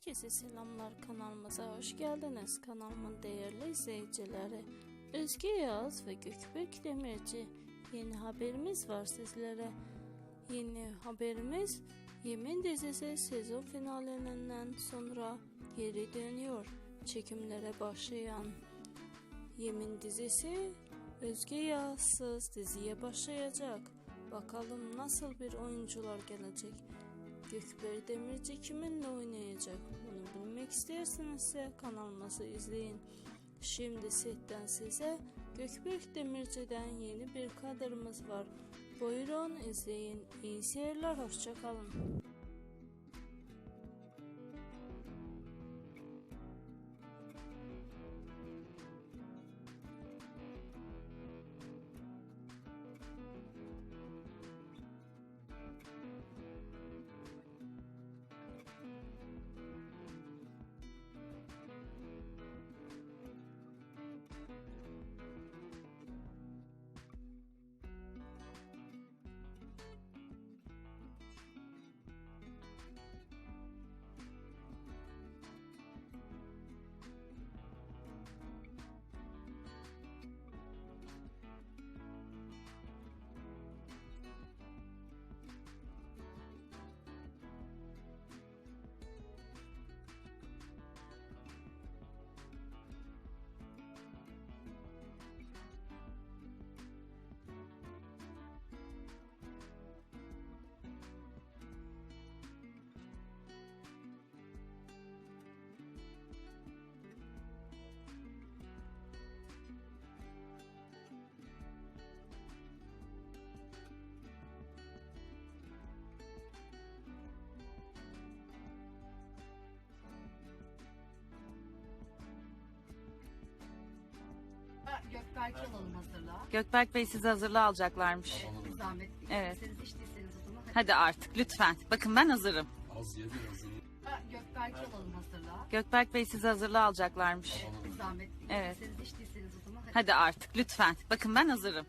Herkese selamlar kanalımıza hoş geldiniz. Kanalımın değerli izleyicileri. Özge Yağız ve Gökberk Demirci yeni haberimiz var sizlere. Yeni haberimiz Yemin dizisi sezon finalinden sonra geri dönüyor. Çekimlere başlayan Yemin dizisi Özge Yağızsız diziye başlayacak. Bakalım nasıl bir oyuncular gelecek. Gökber Demirci kiminle oynayacak? Bunu bilmek isterseniz kanalımızı izleyin. Şimdi setten size Gökberk Demirci'den yeni bir kadrımız var. Buyurun izleyin. İyi seyirler, hoşçakalın. Gökberk'i alalım hazırlığa. Gökberk Bey sizi hazırlığa alacaklarmış. Bir zahmet. Evet. Siz içtiyseniz o zaman. Hadi. Hadi artık lütfen. Bakın ben hazırım. Az ye biraz ye. Gökberk'i alalım hazırlığa. Gökberk Bey sizi hazırlığa alacaklarmış. Bir zahmet. Evet. Siz içtiyseniz o zaman. Hadi artık lütfen. Bakın ben hazırım.